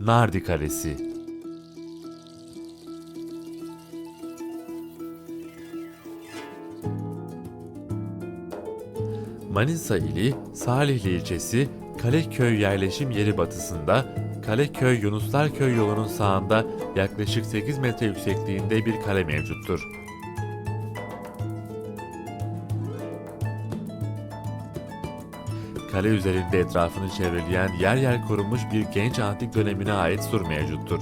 Nardi Kalesi. Manisa ili Salihli ilçesi Kaleköy yerleşim yeri batısında Kaleköy Yunuslarköy yolunun sağında yaklaşık 8 metre yüksekliğinde bir kale mevcuttur. Kale üzerinde etrafını çevreleyen yer yer korunmuş bir genç antik dönemine ait sur mevcuttur.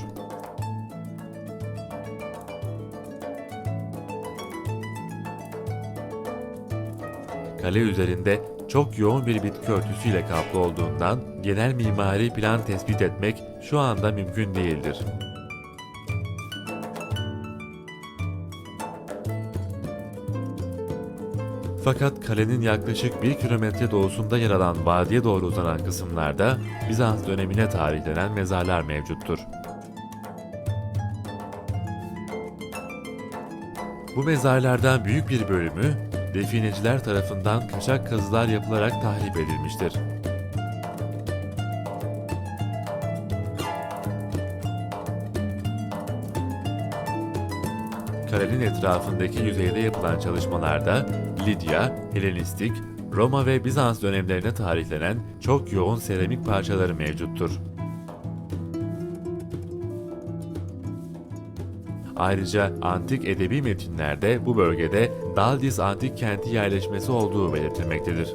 Kale üzerinde çok yoğun bir bitki örtüsüyle kaplı olduğundan genel mimari plan tespit etmek şu anda mümkün değildir. Fakat kalenin yaklaşık 1 kilometre doğusunda yer alan vadiye doğru uzanan kısımlarda Bizans dönemine tarihlenen mezarlar mevcuttur. Bu mezarlardan büyük bir bölümü defineciler tarafından kaçak kazılar yapılarak tahrip edilmiştir. Kalenin etrafındaki yüzeyde yapılan çalışmalarda Lidya, Helenistik, Roma ve Bizans dönemlerine tarihlenen çok yoğun seramik parçaları mevcuttur. Ayrıca antik edebi metinlerde bu bölgede Daldis antik kenti yerleşmesi olduğu belirtilmektedir.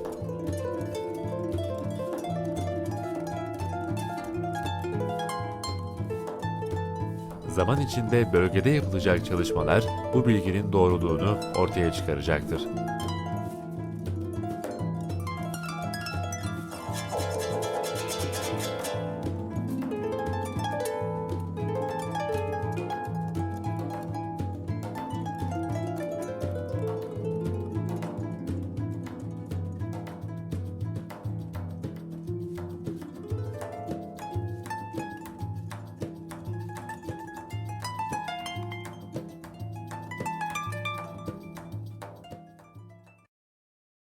Zaman içinde bölgede yapılacak çalışmalar bu bilginin doğruluğunu ortaya çıkaracaktır.